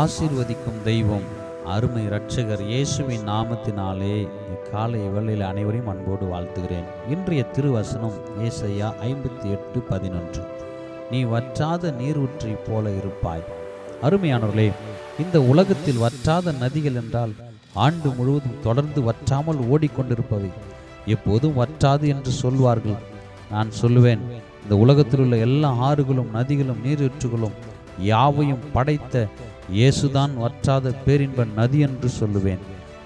ஆசீர்வதிக்கும் தெய்வம் அருமை இரட்சகர் இயேசுவின் நாமத்தினாலே இக்காலை இவளில் அனைவரையும் அன்போடு வாழ்த்துகிறேன். இன்றைய திருவசனம் ஏசையா ஐம்பத்தி எட்டு பதினொன்று. நீ வற்றாத நீரூற்றை போல இருப்பாய். அருமையானவர்களே இந்த உலகத்தில் வற்றாத நதிகள் என்றால் ஆண்டு முழுவதும் தொடர்ந்து வற்றாமல் ஓடிக்கொண்டிருப்பவை. எப்போதும் வற்றாது என்று சொல்வார்கள். நான் சொல்லுவேன் இந்த உலகத்தில் உள்ள எல்லா ஆறுகளும் நதிகளும் நீரூற்றுகளும் யாவையும் படைத்த இயேசுதான் வற்றாத பேரின்ப நதி என்று சொல்லுவேன்.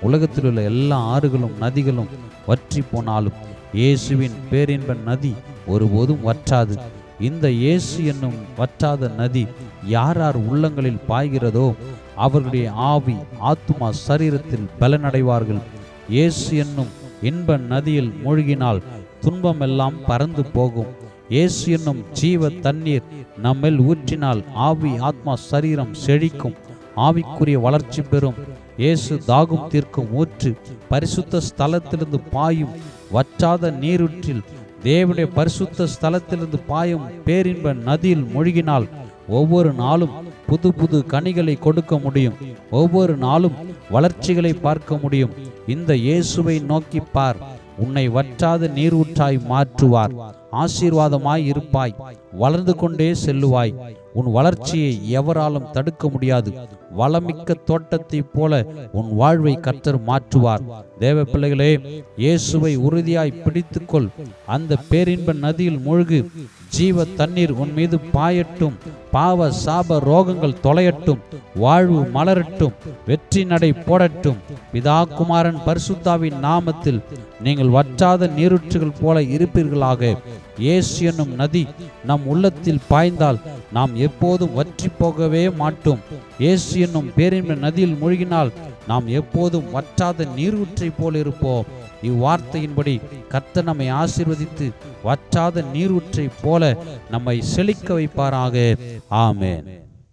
உலகத்தில் உள்ள எல்லா ஆறுகளும் நதிகளும் வற்றி போனாலும் இயேசுவின் பேரின்ப நதி ஒருபோதும் வற்றாது. இந்த இயேசு என்னும் வற்றாத நதி யார் யார் உள்ளங்களில் பாய்கிறதோ அவர்களுடைய ஆவி ஆத்மா சரீரத்தில் பலனடைவார்கள். இயேசு என்னும் இன்ப நதியில் மூழ்கினால் துன்பமெல்லாம் பறந்து போகும். இயேசு என்னும் ஜீவ தண்ணீர் நம்மில் ஊற்றினால் ஆவி ஆத்மா சரீரம் செழிக்கும். ஆவிக்குரிய வளர்ச்சி பெறும். இயேசு தாகம் தீர்க்கும் ஊற்று பரிசுத்த ஸ்தலத்திலிருந்து பாயும் வற்றாத நீரூற்றில். தேவனுடைய பரிசுத்த ஸ்தலத்திலிருந்து பாயும் பேரின்ப நதியில் மூழ்கினால் ஒவ்வொரு நாளும் புது புது கனிகளை கொடுக்க முடியும். ஒவ்வொரு நாளும் வளர்ச்சிகளை பார்க்க முடியும். இந்த இயேசுவை நோக்கி பார். உன்னை வற்றாத நீரூற்றாய் மாற்றுவார். ஆசீர்வாதமாய் இருப்பாய். வளர்ந்து கொண்டே செல்லுவாய். உன் வளர்ச்சியை எவராலும் தடுக்க முடியாது. வளமிக்க தோட்டத்தைப் போல உன் வாழ்வை கர்த்தர் மாற்றுவார். தேவ பிள்ளைகளே இயேசுவை உறுதியாய் பிடித்துக்கொள். அந்த பேரின்ப நதியில் மூழ்கு. ஜீவ தண்ணீர் உன் மீது பாயட்டும். பாவ சாப ரோகங்கள் தொலையட்டும் வாழ்வு மலரட்டும் வெற்றி நடை போடட்டும். பிதா குமாரன் பரிசுத்தாவின் நாமத்தில் நீங்கள் வற்றாத நீருற்றுகள் போல இருப்பீர்களாக. இயேசு என்னும் நதி நம் உள்ளத்தில் பாய்ந்தால் நாம் எப்போதும் வற்றி போகவே மாட்டோம். இயேசு என்னும் பேரின்ப நதியில் மூழ்கினால் நாம் எப்போதும் வற்றாத நீரூற்றை போல் இருப்போம். இவ்வார்த்தையின்படி கர்த்த நம்மை ஆசிர்வதித்து வற்றாத நீரூற்றை போல நம்மை செழிக்க வைப்பாராக. ஆமேன்.